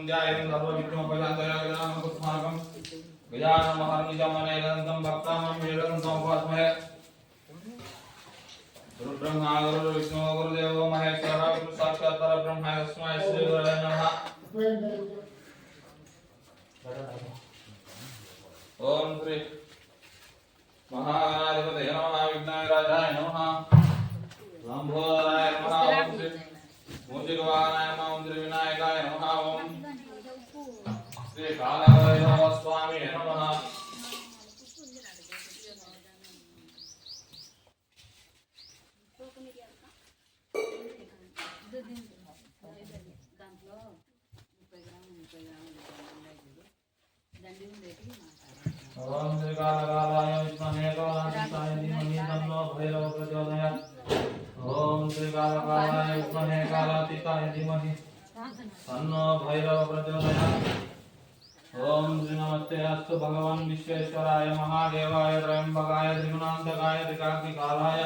तं ध्यायेन सर्वविघ्नोपशान्तयागदानं कुस्माकं गजानमहर्निजमनेकदन्तं भक्तानां वेदन्तमुपास्महे गुरुब्रह्मा गुरुर्विष्णु गुरुदेवो महेश्वर गुरु परब्रह्म तस्मै श्री नमः ओम श्री महागणाधिपतये नमः विघ्नविराजाय नमः लंबोदराय नमः ओम नमः ओम श्री विनायकाय नमः ओम स्वामी नमः దాంట్లో ముప్పై గ్రాములు ముప్పై గ్రాములు దండి ఉండేటి మాట్లాడాలి ओम श्री कालकालाय विद्महे कालातीताय धीमहि तन्नो भैरव प्रचोदयात् ओम श्री कालकालाय विद्महे कालातीताय धीमहि तन्नो भैरव प्रचोदयात् ओम नमस्ते अस्तु भगवान विश्वेश्वराय महादेवाय त्रयंबकाय त्रिगुणान्तकाय त्रिकाग्निकालाय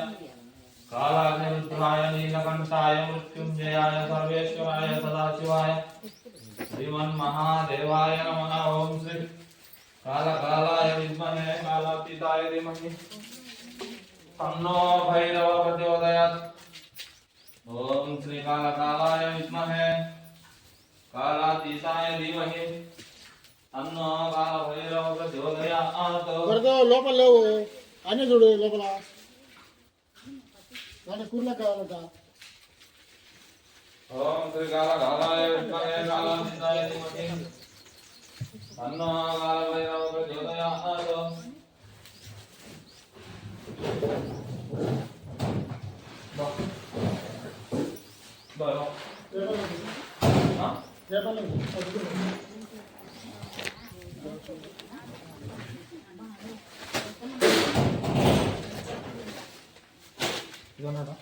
कालाग्निरुद्राय नीलकण्ठाय मृत्युञ्जयाय सर्वेश्वराय सदाशिवाय श्रीमन्महादेवाय नमः। ओम श्री कालकालाय विद्महे कालातीताय धीमहि। तन्नो भैरव प्रचोदयात्। ॐ श्री कालकालाय विद्महे कालातीताय धीमहि। వరద లోపల లేవు. అన్నీ చూడు లోపల. దాని కూరలో కావాలంట. ఓం శ్రీకాల కాలాయ విష్ణవే కాలాయ అన్నో కాల భైరవ ప్రచోదయాతో బలం బలం 이건 하나?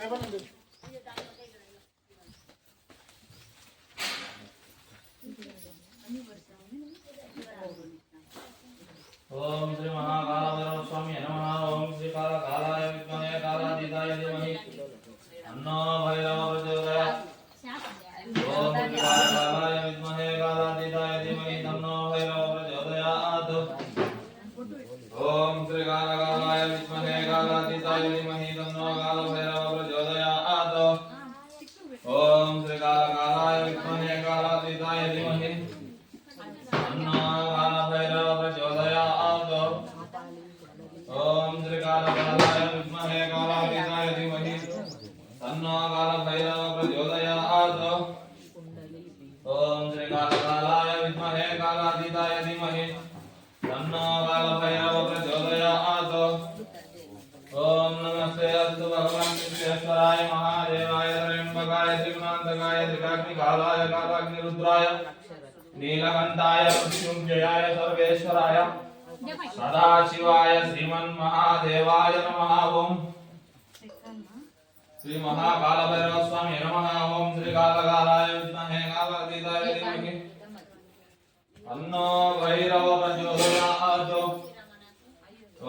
해봤는데. कालातीताय धीमहि तन्नो कालभैरव प्रचोदयात् ओम श्री विद्महे कालातीताय धीमहि तन्नो कालभैरव प्रचोदयात् ओम नमस्ते अस्तु भगवान विश्वेश्वराय महादेवाय त्र्यंबकाय त्रिगुणान्तकाय त्रिकाग्निकालाय कालाग्निरुद्राय नीलकण्ठाय मृत्युञ्जयाय सर्वेश्वराय, सदाशिवाय, श्रीमन्महादेवाय नमः, ओम। श्री महाकालभैरव स्वामी नमः ओम श्री कालकालाय विद्महे कालातीताय धीमहि तन्नो भैरव प्रचोदयात्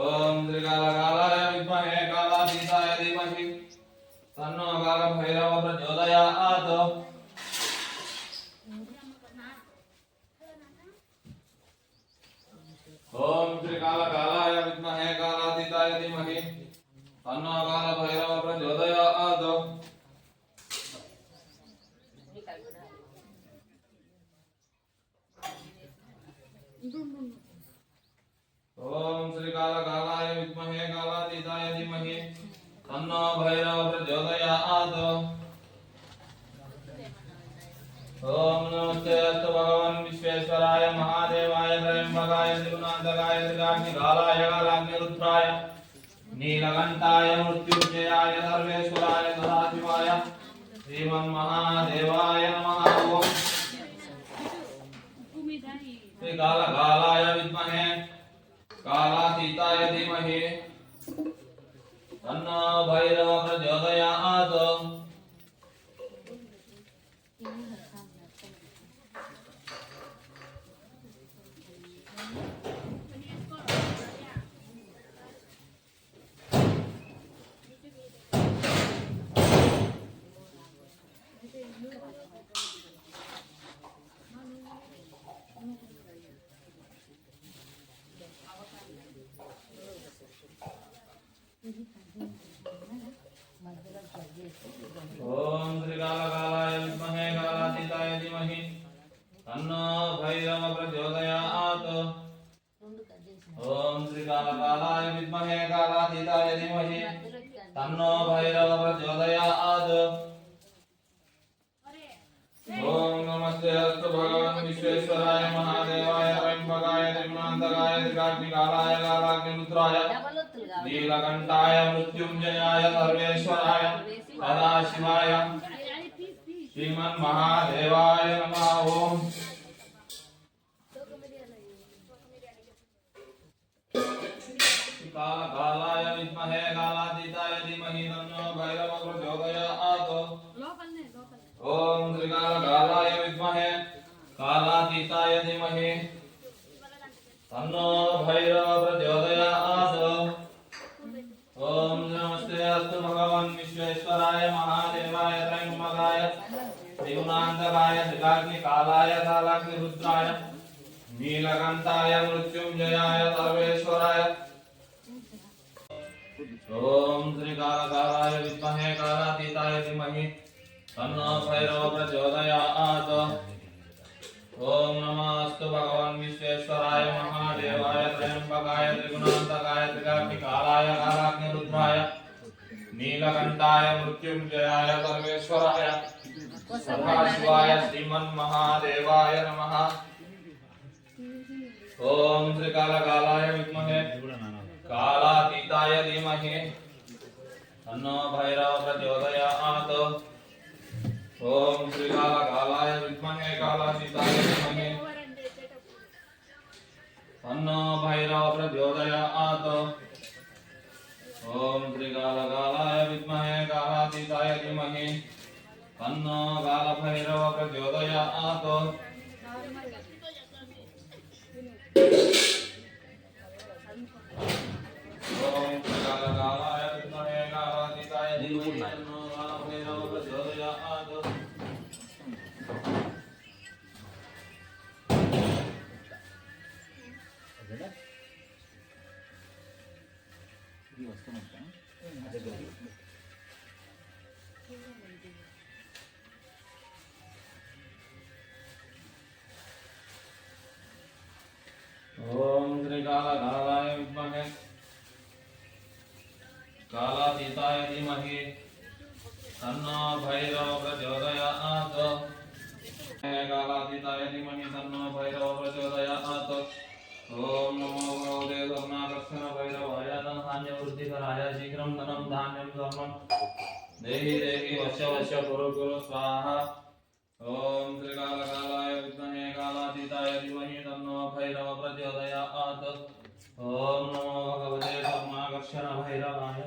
ओम श्री कालकालाय विद्महे कालातीताय धीमहि तन्नो कालभैरव प्रचोदयात् ओम श्री कालकालाय विद्महे कालातीताय धीमहि तन्नो कालभैरव प्रचोदयात् ओम श्री कालकालाय विद्महे कालातीताय धीमहि। तन्नो भैरव प्रचोदयात् ओम नमस्ते अस्तु भगवान विश्वेश्वराय, महादेवाय त्रयंबकाय त्रिगुणान्तकाय त्रिकाग्निकालाय कालाग्निरुद्राय। नीलकण्ठाय मृत्युञ्जयाय सर्वेश्वराय सदाशिवाय। श्रीमन्महादेवाय नमः। ॐ श्रीकालकालाय विद्महे कालातीताय धीमहि। तन्नो भैरव कालाय विद्महे कालातीताय धीमहि तन्नो भैरवः प्रचोदयात् ॐ त्रिकालकालाय विद्महे कालातीताय धीमहि। तन्नो भैरवः प्रचोदयात् ॐ नमस्ते अस्तु भगवान् विश्वेश्वराय महादेवाय त्रयम्बकाय त्रिगुणान्तकाय त्रिकाग्निकालाय कालाग्निरुद्राय नीलकण्ठाय मृत्युञ्जयाय सर्वेश्वराय ॐ श्रीकालकालाय विद्महे कालातीताय धीमहि तन्नो भैरवः प्रचोदयात्। ॐ नमस्तु भगवान् विश्वेश्वराय, महादेवाय, त्र्यम्बकाय, त्रिगुणान्तकाय त्रिकाग्निकालाय कालाग्निरुद्राय, नीलकण्ठाय, मृत्युञ्जयाय सर्वेश्वराय सदाशिवाय श्रीमन्महादेवाय नमः। ॐ श्रीकालकालाय विद्महे। कालातीताय धीमहि। तन्नो भैरव प्रचोदयात् ॐ श्रीकालकालाय विद्महे कालातीताय धीमहि। तन्नो भैरव प्रचोदयात् ॐ श्रीकालकालाय विद्महे कालातीताय धीमहि। तन्नो कालभैरव प्रचोदयात् ॐ श्रीकालकालाय विद्महे। कालातीताय धीमहि। तन्नो भैरव प्रचोदयात्। कालातीताय धीमहि, तन्नो भैरव प्रचोदयात्। ॐ नमो धर्माकर्षण भैरवाय धनधान्यवृद्धिकराय शीघ्रं धनं धान्यं स्वर्णं देहि देहि वश्य वश्य कुरु कुरु स्वाहा। ॐ श्रीकालकालाय विद्महे कालातीताय धीमहि तन्नो भैरव प्रचोदयात्। ॐ नमो भगवते धर्माकर्षण भैरवाय।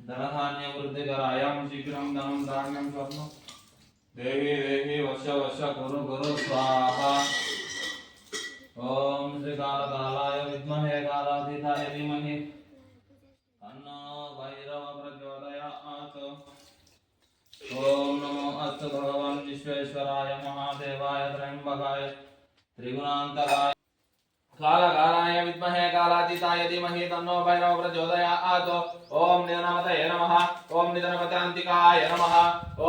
धनधान्यवृद्धिकराय शीघ्रं धनं धान्यं स्वर्णं देहि देहि वश्य वश्य कुरु कुरु स्वाहा। ॐ श्रीकालकालाय विद्महे कालातीताय धीमहि ॐ नमो अस्तु भगवान् विश्वेश्वराय महादेवाय त्र्यम्बकाय त्रिगुणान्तकाय। कालकालाय विद्महे कालातीताय धीमहि तन्नो भैरव प्रचोदयात् ॐ निधनमतये नमः। ॐ निधनमतान्तिकाय नमः।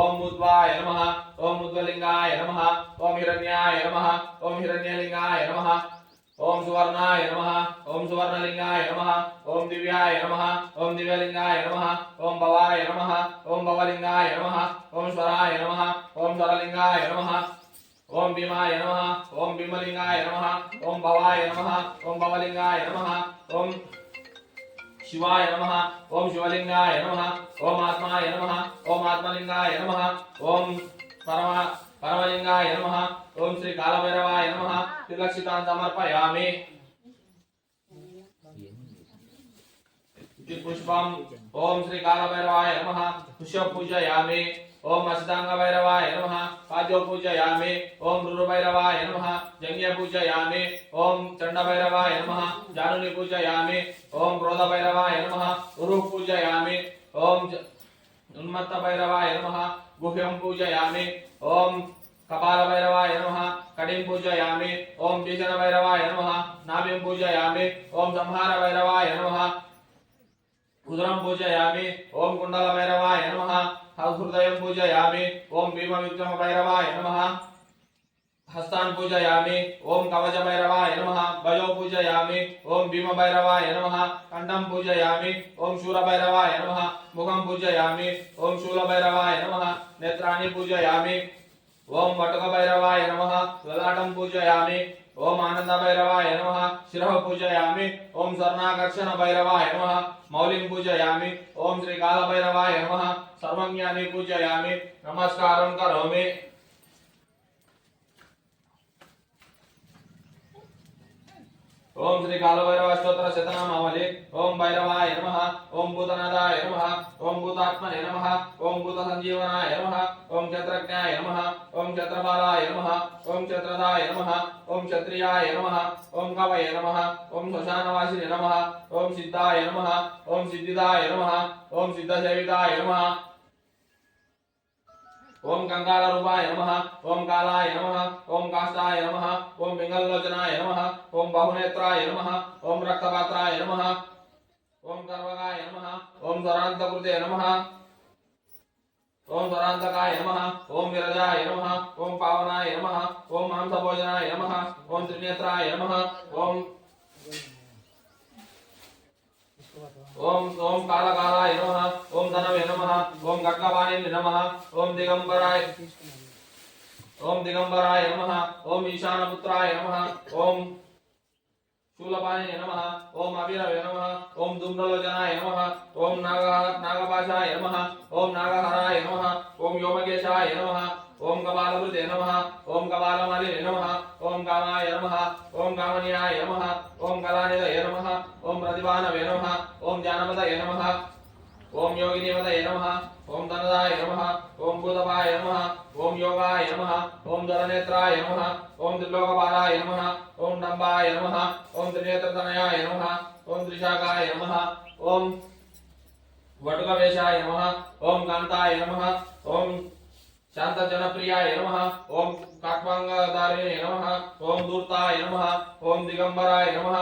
ॐ उद्वाय नमः। ॐ उद्वलिङ्गाय नमः। ॐ हिरण्याय नमः। ॐ हिरण्यलिङ्गाय नमः। ॐ सुवर्णाय नमः ॐ सुवर्णलिङ्गाय नमः ॐ दिव्याय नमः ॐ दिव्यलिङ्गाय नमः ॐ भवाय नमः ॐ भवलिङ्गाय नमः ॐ स्वराय नमः ॐ स्वरलिङ्गाय नमः ॐ भीमाय नमः ॐ भीमलिङ्गाय नमः ॐ भवाय नमः ॐ भवलिङ्गाय नमः ॐ शिवाय नमः ॐ शिवलिङ्गाय नमः ॐ आत्माय नमः ॐ आत्मलिङ्गाय नमः परमा परमलिङ्गाय नमः। ॐ श्री कालभैरवाय नमः। त्रिलक्षितान् समर्पयामि पुष्पम् ॐ श्री कालभैरवाय नमः। पुष्प पूजयामि ॐ अष्टाङ्गभैरवाय नमः। पादो पूजयामि ॐ रुरुभैरवाय नमः। जङ्ग्य पूजयामि ॐ चण्डभैरवाय नमः। जानुनि पूजयामि ॐ क्रोधभैरवाय नमः। उरुः पूजयामि ॐ उन्मत्तभैरवाय नमः। गुह्यं पूजयामि। ॐ कपालभैरवाय नमः कटिं पूजयामि। ॐ बीजनभैरवाय नमः, नाभिं पूजयामि। ॐ संहारभैरवाय नमः उदरं पूजयामि। ॐ कुण्डलभैरवाय नमः हृदयं पूजयामि। ॐ भीमविक्रमभैरवाय नमः। हस्तान पूजयामि। ओम कवच भैरवाय नमः। भजो पूजयामि। ओम भीम भैरवाय नमः। कंठम पूजयामि। ओम शूर भैरवाय नमः। मुखम पूजयामि। ओम शूल भैरवाय नमः। नेत्राणि पूजयामि। ओम वटक भैरवाय नमः। ललाटं पूजयामि। ओम आनंद भैरवाय नमः। शिरः पूजयामि। ओम स्वर्णाकर्षण भैरवाय नमः। मौलिं पूजयामि। ओम श्रीकाल भैरवाय नमः। सर्वज्ञाने पूजयामि। नमस्कारं करोमि। ఓం శ్రీ కాలభైరవ స్తోత్ర శతనామావళి ఓం భైరవాయ నమ ఓం భూతనాథాయ నమ ఓం భూతాత్మనే నమ ఓం భూత సంజీవనాయ నమ ఓం క్షత్రజ్ఞాయ నమ ఓం క్షత్రపాలాయ నమ ఓం క్షత్రదాయ నమ ఓం క్షత్రియాయ నమ ఓం కవయ నమ ఓం శ్మశానవాసిని నమ ఓం సిద్ధాయ నమ ఓం సిద్ధిదాయ నమ ఓం సిద్ధసేవితాయ నమ ఓం గంగాల రూపాయ నమ ఓం కాలాయ నమ ఓం కాష్టాయ నమ ఓం పింగళలోచనాయ నమ ఓం బహునేత్రాయ నమ ఓం రక్తపాత్రాయ నమ ఓం గర్వగాయ నమ ఓం స్వరాంతకృతే నమ ఓం స్వరాంతకాయ నమ ఓం విరజాయ నమ ఓం పావనాయ నమ ఓం మాంసభోజనాయ నమ ఓం త్రినేత్రాయ నమ ఓం ओम ओम कालकालाय नमः ओम धनवे नमः ओम गट्टवाणिने नमः ओम दिगंबराय ओम दिगंबराय नमः ओम ईशानपुत्राय नमः ओम शूलपाणिने नमः ओम अभिरवे नमः ओम दुम्रलोचनाय नमः ओम नाग नागपाशाय नमः ओम नागहराय नमः ओम योमकेशाय नमः ఓం కపాలభృతే నమః ఓం కపాలమాలినే నమః ఓం కామాయ నమః ఓం కామనీయాయ నమః ఓం కళానిధయ నమః ఓం ప్రతిభానవే నమః ఓం జానపదయ నమః ఓం యోగినివదయ నమః ఓం ధనదాయ నమః ఓం భూతపాయ నమః ఓం యోగాయ నమః ఓం ధరనేత్రాయ నమః ఓం త్రిలోకపాలాయ నమః ఓం డంబాయ నమః ఓం త్రినేత్రతనయాయ నమః ఓం త్రిశాఖాయ నమః ఓం వటుకవేషాయ నమః ఓం కాంతాయ నమః ఓం शान्तजनप्रियाय नमः ओम काकवांगदारिणे नमः ओम दूर्ताय नमः ओम दिगंबराय नमः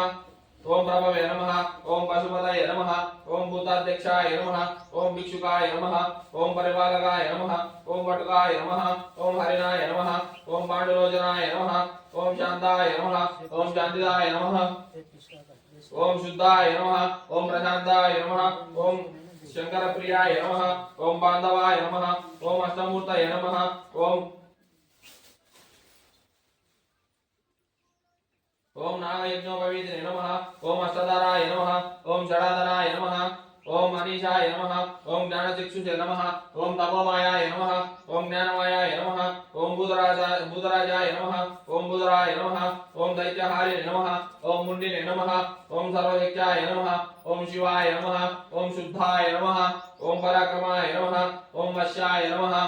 ओम प्रभवे नमः ओम पशुपतय नमः ओम भूताध्यक्षाय नमः ओम भिक्षुकाय नमः ओम परिपालकाय नमः ओम वटुकाय नमः ओम हरिणाय नमः ओम पाण्डुलोचनाय नमः ओम शांताय नमः ओम शांतिदाय नमः ओम शुद्धाय नमः ओम प्रशांताय नमः ओम శంకరప్రియాయ నమ. ఓం బాంధవాయ నమ. ఓం అష్టమూర్తయ నమ. ఓం ఓం నాగయజ్ఞోపవీతినే నమ. ఓం అష్టధరాయ నమ. ఓం షడాధరాయ నమ. ओम अनीशाय नमः ओम ज्ञानचक्षुषे नमः ओम तपोमायाय नमः ओम ज्ञानमायाय नमः ओम बुधराजाय बुधराजाय नमः ओम बुधराय नमः ओम दैत्यहारे नमः ओम मुंडिने नमः ओम सर्वयज्ञाय नमः ओम शिवाय नमः ओम शुद्धाय नमः ओम पराक्रमाय नमः ओम वश्याय नमः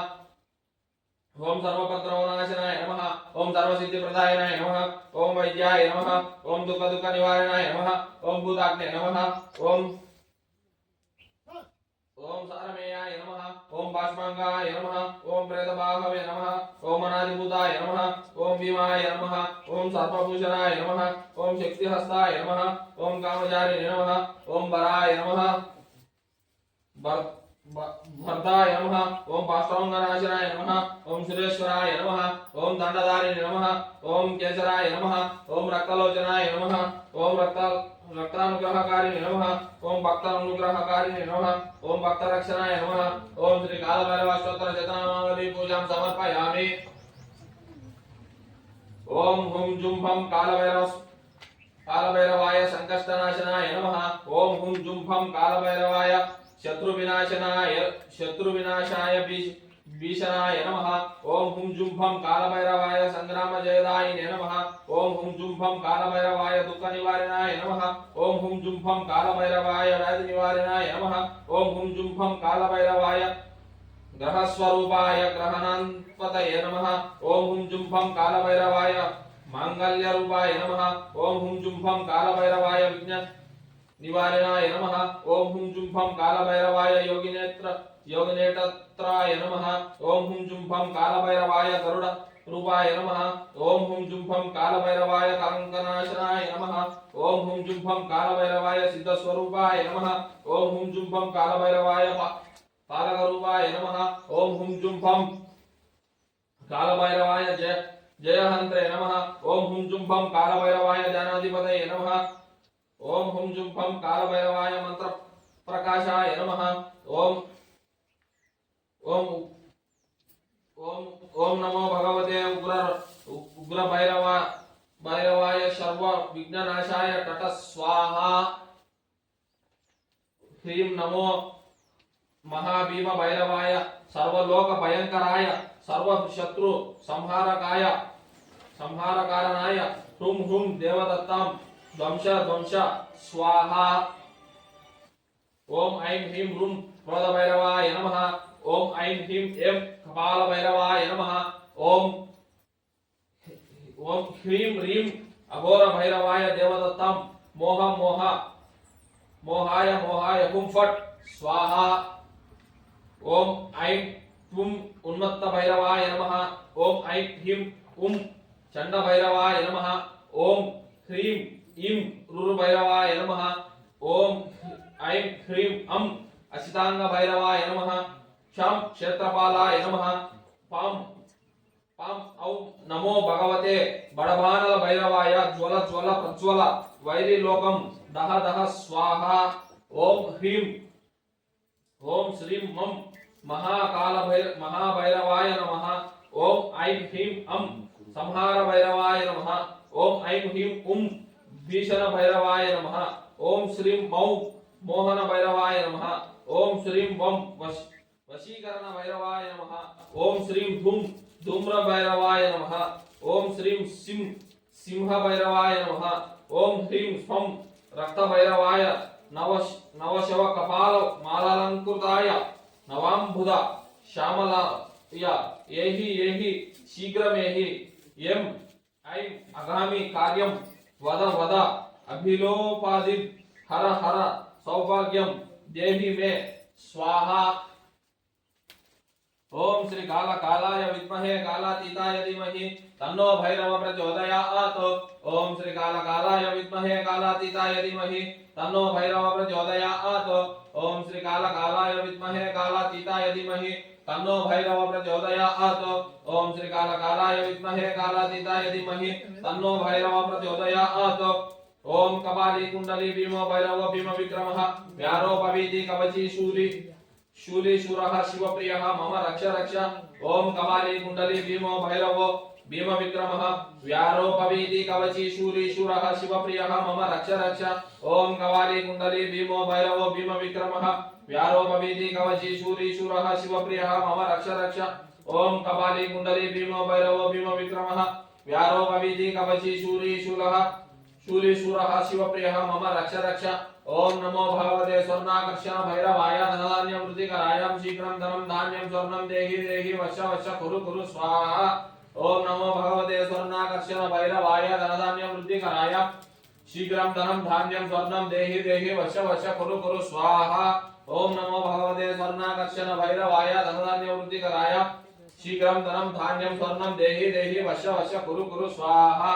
ओम सर्वपत्रवनाशनाय नमः ओम सर्वसिद्धिप्रदायनाय नमः ओम वैद्याय नमः ओम दुःखदुःखनिवारणाय नमः ओम भूताग्ने नमः ओम సారమేయాయ నమ ఓం బాష్పాంగాయ నమ ఓం ప్రేతబాహవే నమ ఓం అనాదిభూతాయ నమ ఓం భీమాయ నమ ఓం సర్వభూషణాయ నమ ఓం శక్తిహస్తాయ నమ ఓం కామచారిణే నమ ఓం బరాయ నమ భర్తాయ నమ ఓం పాష్టాంగనాశనాయ నమ ఓం సురేశ్వరాయ నమ ఓం దండదారి నమ ఓం కేసరాయ నమ ఓం రక్తలోచనాయ నమ ఓం రక్త రక్తానుగ్రహకారిణి నమః. ఓం భక్తానుగ్రహకారిణి నమః. ఓం భక్త రక్షణాయ నమః. ఓం శ్రీ కాలభైరవాష్టోత్తర శతనామావళి పూజాం సమర్పయామి. ఓం హుం జుంభం కాలభైరవ కాలభైరవాయ సంకష్టనాశనాయ నమః. ఓం హుం జుంభం కాలభైరవాయ శత్రు వినాశనాయ శత్రు వినాశాయ బీజ भीषणाय नमः। ओम हुम जुम्भम कालभैरवाय संग्राम जयदाय नमः। ओम हुम जुम्भम कालभैरवाय दुख निवारणाय नमः। ओम हुम जुम्भम कालभैरवाय व्याध निवारणाय नमः। ओम हुम जुम्भम कालभैरवाय ग्रहस्वरूपाय ग्रहणान्पतये नमः। ओम हुं जुम्भं कालभैरवाय माङ्गल्यरूपाय नमः। ओम हुं जुम्भं कालभैरवाय विज्ञ निवारणाय नमः। ओम हुं जुम्भं कालभैरवाय योगिनेत्र योगनेटत्राय नमः। ॐ हुं जुं कालभैरवाय गरुड रूपाय नमः। ॐ हुं जुं कालभैरवाय कलंकनाशनाय नमः। ॐ हुं जुं फं कालभैरवाय सिद्धस्वरूपाय नमः। ॐ हुं जुं कालभैरवाय पालकरूपाय नमः। ॐ हुं जुं कालभैरवाय जय जयहन्त्रे नमः। ॐ हुं जुं फं कालभैरवाय जानाधिपतये नमः। ॐ हुं जुं कालभैरवाय मंत्र मन्त्रप्रकाशाय नमः। ॐ ओम नमो भगवते उग्र उग्र भैरव भैरवाय सर्व विघ्ननाशाय तट स्वाहा। ह्रीं नमो महाभीम भैरवाय सर्वलोक भयंकराय सर्व शत्रु संहारकाय संहारकारणाय ह्रूं ह्रूं देवदत्तां, ध्वंस ध्वंस, स्वाहा। ओम ऐं ह्रीं ह्रूं क्रोधभैरवाय नमः। ओम ऐं ह्रीं ऐं कपालभैरवाय नमः। ओम ओम ह्रीं ह्रीं अघोरभैरवाय देवदत्तां। मोह मोह, मोहाय मोहाय हुं फट्, स्वाहा। ओम ऐं त्वं उन्मत्त भैरवाय नमः। ओम ऐं ह्रीं उं चंड भैरवाय नमः। ओम ह्रीं ईं रुर्भैरवाय नमः। ओम ऐं ह्रीं अं भैरवाय नमः। क्षं क्षेत्रपालाय नमः। पां पां, औ, नमो भगवते बडभानल भैरवाय ज्वल ज्वल, प्रज्वल, वैरिलोकं, दह दह, स्वाहा ओम ह्रीं ओम श्रीं मम महाकाल भैर महाभैरवाय नमः। ओम ऐं ह्रीं अं संहार भैरवाय नमः। ओम ऐं ह्रीं, उं भीषण भैरवाय नमः। ओम श्रीं, मौ मोहन भैरवाय नमः। ओम श्रीं वं वश वशीकरण भैरवाय नमः। ओम श्रीं धूम धूम्र भैरवाय नमः। ओम श्रीं सिंह सिंह भैरवाय नमः। ओम ह्रीं स्वं रक्त भैरवाय नव नवशव कपाल मालालंकृताय येहि येहि शीघ्रमेहि। यम ऐं अगामि कार्यं वद वद। अभिलोपादि हर हर, सौभाग्यं देहि मे। स्वाहा। ओम श्री काल कालाय विद्महे कालातीताय धीमहि, तन्नो भैरव प्रचोदयात्। ओम श्री काल कालाय विद्महे कालातीताय धीमहि, तन्नो भैरव प्रचोदयात्। ओम श्री काल कालाय विद्महे कालातीताय धीमहि, तन्नो भैरव प्रचोदयात्। ओम श्री काल कालाय विद्महे कालातीताय धीमहि, तन्नो भैरव प्रचोदयात्। ओम कपाली कुंडली भीमो भैरव भीम विक्रमः व्यारो पवीति कवची शूली शूलीशूरः शिवप्रियः, मम रक्ष रक्ष। ॐ कपाली कुण्डली भीमो भैरवो भीमविक्रमः व्यारोपवीति कवची शूलीशूरः शिवप्रियः, मम रक्ष रक्ष। ॐ कपाली कुण्डली भीमो भैरवो भीमविक्रमः व्यारोपवीति कवची शूलीशूरः शिवप्रियः, मम रक्ष रक्ष। ॐ कपाली कुण्डली भीमो भैरवो भीमविक्रमः व्यारोपवीति कवची शूलीशूलः शूलीशूरः शिवप्रियः, मम रक्ष रक्ष। ओम नमो भगवते स्वर्णाकर्षण भैरवाय धनधान्य वृद्धिकराय शीघ्रं धनं धान्यं स्वर्णं देहि देहि वश वश कुरु कुरु स्वाहा। ओम नमो भगवते स्वर्णाकर्षण भैरवाय धनधान्य वृद्धिकराय शीघ्रं धनं धान्यं स्वर्णं देहि देहि वश वश कुरु कुरु स्वाहा। ओम नमो भगवते स्वर्णाकर्षण भैरवाय धनधान्य वृद्धिकराय शीघ्रं धनं धान्यं स्वर्णं देहि देहि वश वश कुरु कुरु स्वाहा।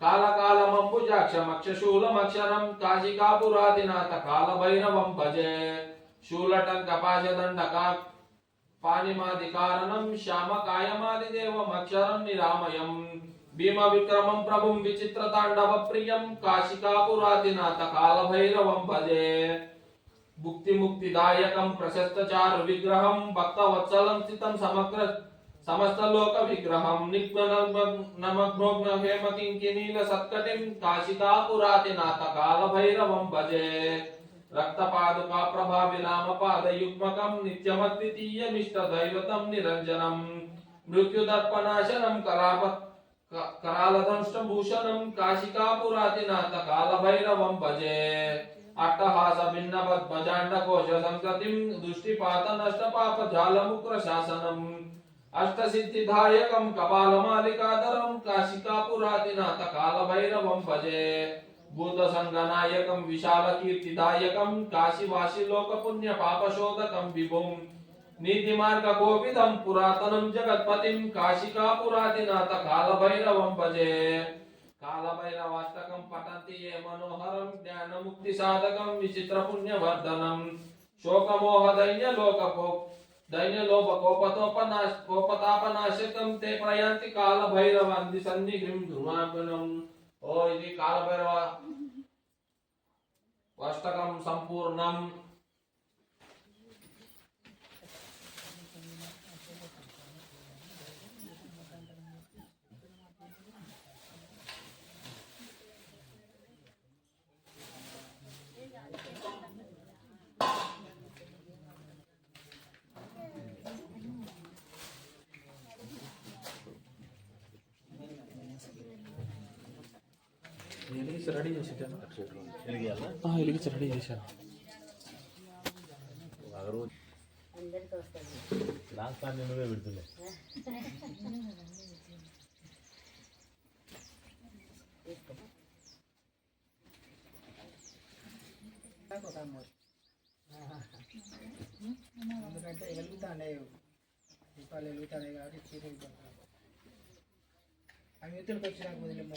కాలకాలమంబుజాక్షమక్షశూలమక్షరం కాశికాపురాదినాథ కాలభైరవం భజే శూలటంకపాశదండకా పాణిమాది కారణం శ్యామకాయమాది దేవమక్షరం నిరామయం భీమ విక్రమం ప్రభుం విచిత్ర తాండవ ప్రియం కాశికాపురాదినాథ కాలభైరవం భజే భుక్తి ముక్తిదాయకం ప్రశస్తచారు విగ్రహం భక్తవత్సలం స్థితం సమగ్ర సమస్తలోక విగ్రహం నిగ్నమగ్నోగ్న హేమకింకినీల సత్కటిం కాశికాపురాతి నాథ కాలభైరవం భజే. రక్తపాదుకా ప్రభా విలామ పాదయుగ్మకం నిత్యమద్వితీయమిష్ట దైవతం నిరంజనం. మృత్యుదర్పనాశనం కరాప కరాలదంష్టభూషణం కాశికాపురాతినాథ కాలభైరవం భజే. అట్టహాస భిన్న పద్మజాండ కోశ సంతతిం దృష్టిపాత నష్టపాప జాలముక్ర శాసనం. అష్టసిద్ధిదాయకం కపాలమాలికాధరం కాశికాపురాతినాథ కాలభైరవం భజే భూత సంగనాయకం విశాల కీర్తిదాయకం కాశీవాసి లోకపుణ్య పాపశోధకం విభుం నీతి మార్గ గోవిదం పురాతనం జగత్పతిం కాశికాపురాతినాథ కాలభైరవం భజే కాలభైరవాష్టకం పఠంతి ఏ మనోహరం జ్ఞానముక్తి సాధకం విచిత్ర పుణ్యవర్ధనం శోకమోహదైన్య లోకపో దైన్య లోప కోపతోపనాశ కోపతాపనాశకం తే ప్రయాంతి కాలభైరవాంది సన్నిధిం ధృమాగ్నం ఓ ఇది కాలభైరవ అష్టకం సంపూర్ణం వెలిగించి రెడీ చేసేటాను వెలిగించి? రెడీ చేశాను నువ్వే పెడుతున్నాయి ఎందుకంటే వెలుగుతానే దీపాలు వెలుగుతానే కాబట్టి చీర అవి ఇతరులకు వచ్చినాక వదిలేమో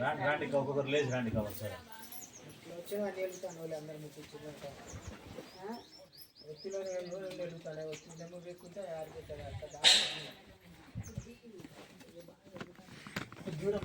రాండి రాండి ఒక్కొక్కరు లేచి రాండి కావాలి సార్. వచ్చిన అన్ని వెళ్తాను వాళ్ళు అందరూ మీకు వచ్చిందంటే వెళ్తాను వచ్చిందేమో పెట్టుకుంటే ఆరు పెట్టారు అక్కడ దూరం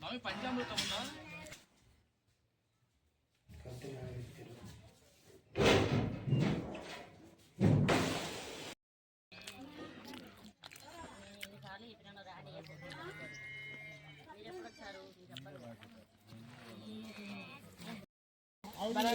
Tapi panjang loh teman-teman. বাড়া